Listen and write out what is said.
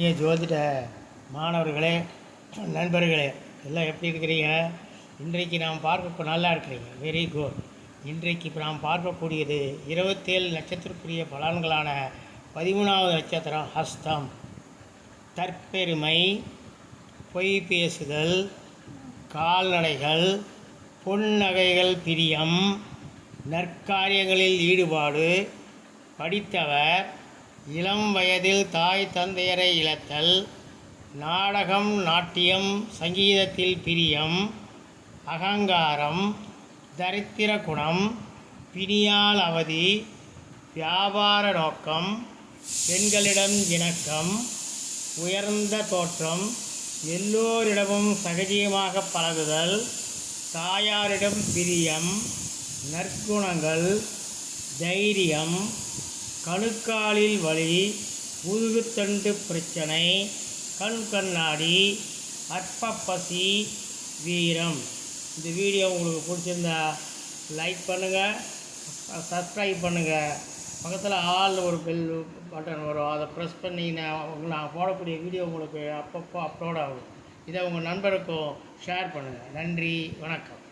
இனிய ஜோதிட மாணவர்களே நண்பர்களே எல்லாம் எப்படி இருக்கிறீங்க? இன்றைக்கு நாம் பார்க்க நல்லா இருக்கிறீங்க. வெரி குட் இன்றைக்கு இப்போ நாம் பார்க்கக்கூடியது இருபத்தேழு நட்சத்திரக்குரிய பலன்களான பதிமூணாவது நட்சத்திரம் ஹஸ்தம். தற்பெருமை பொய் பேசுதல் கால்நடைகள் பொன்னகைகள் பிரியம் நற்காரியங்களில் ஈடுபாடு படித்தவர் இளம் வயதில் தாய் தந்தையரை இழத்தல் நாடகம் நாட்டியம் சங்கீதத்தில் பிரியம் அகங்காரம் தரித்திர குணம் பிணியால் அவதி வியாபார நோக்கம் பெண்களிடம் இணக்கம் உயர்ந்த தோற்றம் எல்லோரிடமும் சகஜியமாக பழகுதல் தாயாரிடம் பிரியம் நற்குணங்கள் தைரியம் கணுக்காலில் வலி முதுகுத்தண்டு பிரச்சனை கண் கண்ணாடி அற்ப பசி வீரம். இந்த வீடியோ உங்களுக்கு பிடிச்சிருந்தா லைக் பண்ணுங்கள் சப்ஸ்கிரைப் பண்ணுங்கள் பக்கத்தில் ஆள் ஒரு பெல் பட்டன் வரும். அதை ப்ரெஸ் பண்ணிங்கன்னா நான் போடக்கூடிய வீடியோ உங்களுக்கு அப்பப்போ அப்லோட் ஆகும். இதை உங்கள் நண்பருக்கும் ஷேர் பண்ணுங்கள் நன்றி வணக்கம்.